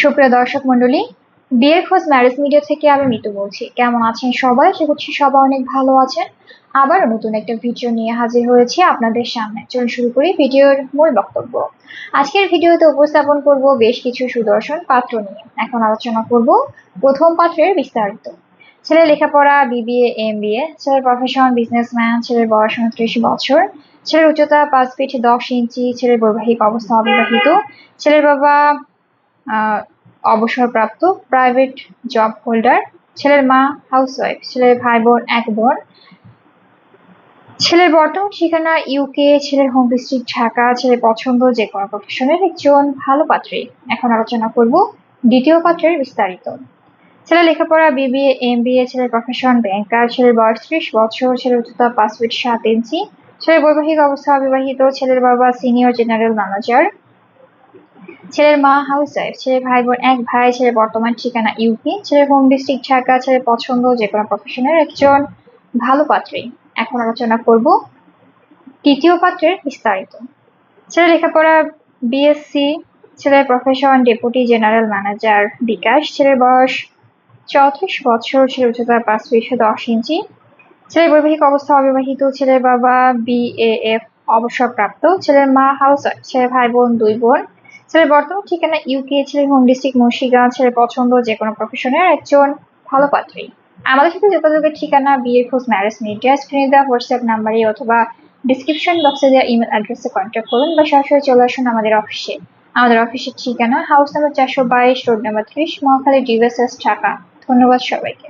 সুপ্রিয় দর্শক মন্ডলী বিয়ের খোঁজ ম্যারেজ মিডিয়া থেকে আমি মিতু বলছি। কেমন আছেন সবাই? আশা করছি সবাই অনেক ভালো আছেন। আবার নতুন একটা ভিডিও নিয়ে হাজির হয়েছি আপনাদের সামনে। চলুন শুরু করি ভিডিওর মূল বক্তব্য। আজকের ভিডিওতে উপস্থাপন করব বেশ কিছু সুদর্শন পাত্র নিয়ে। এখন আলোচনা করব প্রথম পাত্রের বিস্তারিত। ছেলের লেখাপড়া, বিবিএ এম বিএ ছেলের প্রফেশন বিজনেসম্যান ছেলের বয়স উনত্রিশ বছর, ছেলের উচ্চতা পাঁচ ফিট দশ ইঞ্চি, ছেলের বৈবাহিক অবস্থা অবিবাহিত, ছেলের বাবা অবসরপ্রাপ্ত প্রাইভেট জব হোল্ডার ছেলের মা হাউসওয়াইফ ছেলের ভাই বোন, এক বোন। ছেলের বর্তমান ঠিকানা ইউকে ছেলের হোম ডিস্ট্রিক্ট ঢাকা, ছেলের পছন্দ যে কোনো প্রফেশনের একজন ভালো পাত্রী। এখন আলোচনা করব দ্বিতীয় পাত্রের বিস্তারিত। ছেলের লেখাপড়া বিবিএ এম বি এ ছেলের প্রফেশন ব্যাংকার ছেলের বয়স ত্রিশ বছর, ছেলের উচ্চতা পাঁচ ফিট সাত ইঞ্চি ছেলের বৈবাহিক অবস্থা অবিবাহিত, ছেলের বাবা সিনিয়র জেনারেল ম্যানেজার ছেলের মা হাউস ওয়াইফ ছেলের ভাই বোন এক ভাই, ছেলের বর্তমান ঠিকানা ইউপি ছেলের হোম ডিস্ট্রিক্ট ঢাকা, ছেলের পছন্দ যে কোনো প্রফেশনের একজন ভালো পাত্রী। এখন আলোচনা করব তৃতীয় পাত্রের বিস্তারিত। ছেলের লেখাপড়া বিএসসি ছেলের profession deputy general manager bKash, ছেলের বয়স চৌত্রিশ বছর, ছেলের উচ্চতা পাঁচ ফিট দশ ইঞ্চি। ছেলের বৈবাহিক অবস্থা অবিবাহিত, ছেলের বাবা বিএএফ অবসরপ্রাপ্ত, ছেলের মা হাউস ছেলের ভাই বোন দুই বোন। ছেলের বর্তমান ঠিকানা ইউকে ছেলের হোম ডিস্ট্রিক্ট মুর্শিদাবাদ ছেলের পছন্দ যে কোনো প্রফেশনের একজন ভালো পাত্রী। আমাদের সাথে যোগাযোগের ঠিকানা বিয়ের খোঁজ ম্যারেজ মিডিয়া স্ক্রিনে দেওয়া হোয়াটসঅ্যাপ নাম্বারে অথবা ডিসক্রিপশন বক্সে দেওয়া ইমেল অ্যাড্রেসে কন্ট্যাক্ট করুন বা সরাসরি চলে আসুন আমাদের অফিসে আমাদের অফিসের ঠিকানা হাউস নাম্বার চারশো বাইশ রোড নাম্বার ত্রিশ, মহাখালী ডিভিএসএস ঢাকা। ধন্যবাদ সবাইকে।